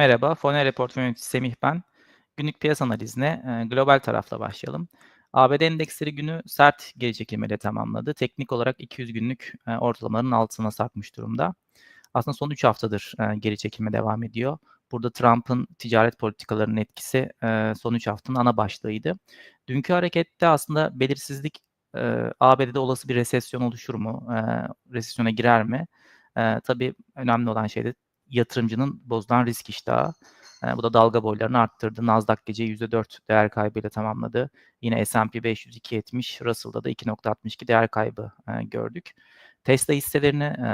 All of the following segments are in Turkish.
Merhaba, Fonere Portföy Yöneticisi Semih ben. Günlük piyasa analizine e, global tarafla başlayalım. ABD endeksleri günü sert geri çekilmeyle tamamladı. Teknik olarak 200 günlük e, ortalamaların altına sarkmış durumda. Aslında son 3 haftadır e, geri çekilme devam ediyor. Burada Trump'ın ticaret politikalarının etkisi son 3 haftanın ana başlığıydı. Dünkü harekette aslında belirsizlik ABD'de olası bir resesyon oluşur mu? Resesyona girer mi? Tabii önemli olan şey de yatırımcının bozulan risk iştahı. E, bu da dalga boylarını arttırdı. Nasdaq gece %4 değer kaybıyla tamamladı. Yine S&P 500 2.70, Russell'da da 2.62 değer kaybı e, gördük. Tesla hisselerini e,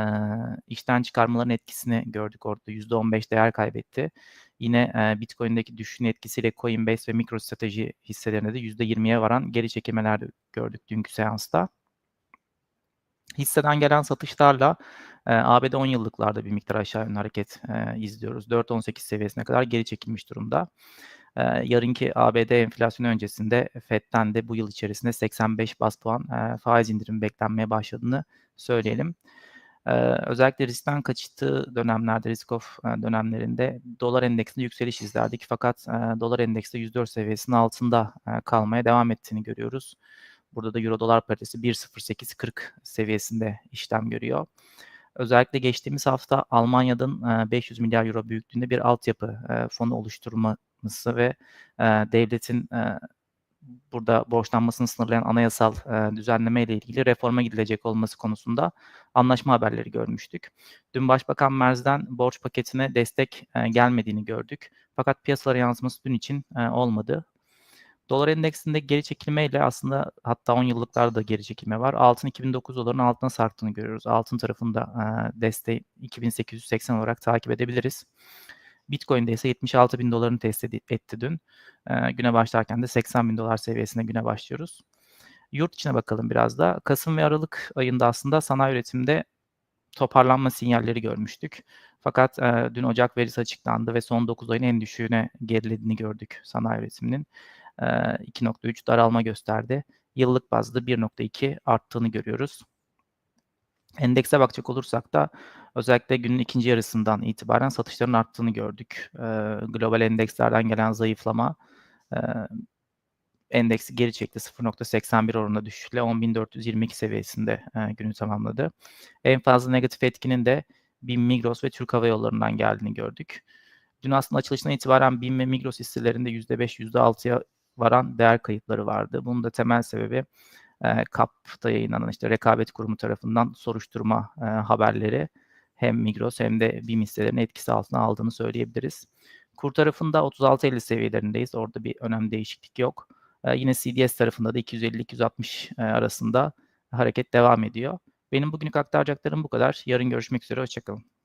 işten çıkarmaların etkisini gördük orada. %15 değer kaybetti. Yine e, Bitcoin'deki düşüşün etkisiyle Coinbase ve MicroStrategy hisselerinde de %20'ye varan geri çekilmeler gördük dünkü seansta. Hisseden gelen satışlarla e, ABD 10 yıllıklarda bir miktar aşağı yönlü hareket e, izliyoruz. 4.18 seviyesine kadar geri çekilmiş durumda. E, yarınki ABD enflasyonu öncesinde FED'den de bu yıl içerisinde 85 bas puan e, faiz indirimi beklenmeye başladığını söyleyelim. Ee, özellikle riskten kaçtığı dönemlerde, risk off dönemlerinde dolar endeksinde yükseliş izlerdik. Fakat e, dolar endekste 104 seviyesinin altında e, kalmaya devam ettiğini görüyoruz. Burada da euro dolar paritesi 1.0840 seviyesinde işlem görüyor. Özellikle geçtiğimiz hafta Almanya'nın 500 milyar euro büyüklüğünde bir altyapı fonu oluşturması ve devletin burada borçlanmasını sınırlayan anayasal düzenleme ile ilgili reforma gidilecek olması konusunda anlaşma haberleri görmüştük. Dün Başbakan Merz'den borç paketine destek gelmediğini gördük. Fakat piyasalara yansıması dün için olmadı. Dolar endeksinde geri çekilmeyle aslında hatta 10 yıllıklarda da geri çekilme var. Altın 2009 doların altına sarktığını görüyoruz. Altın tarafında e, desteği 2880 olarak takip edebiliriz. Bitcoin'de ise 76 bin dolarını test etti dün. E, güne başlarken de 80 bin dolar seviyesine güne başlıyoruz. Yurt içine bakalım biraz da. Kasım ve Aralık ayında aslında sanayi üretimde toparlanma sinyalleri görmüştük. Fakat e, dün Ocak verisi açıklandı ve son 9 ayın en düşüğüne gerilediğini gördük sanayi üretiminin. 2.3 daralma gösterdi. Yıllık bazda 1.2 arttığını görüyoruz. Endekse bakacak olursak da özellikle günün ikinci yarısından itibaren satışların arttığını gördük. global endekslerden gelen zayıflama endeksi geri çekti. 0.81 oranında düşüşle 10.422 seviyesinde günü tamamladı. En fazla negatif etkinin de BİM, Migros ve Türk Hava Yolları'ndan geldiğini gördük. Dün aslında açılışından itibaren BİM ve Migros hisselerinde %5, %6'ya varan değer kayıpları vardı. Bunun da temel sebebi e, KAP'ta yayınlanan işte rekabet kurumu tarafından soruşturma e, haberleri hem Migros hem de BİM hisselerini etkisi altına aldığını söyleyebiliriz. Kur tarafında 36.50 seviyelerindeyiz. Orada bir önemli değişiklik yok. E, yine CDS tarafında da 250-260 e, arasında hareket devam ediyor. Benim bugünlük aktaracaklarım bu kadar. Yarın görüşmek üzere. Hoşçakalın.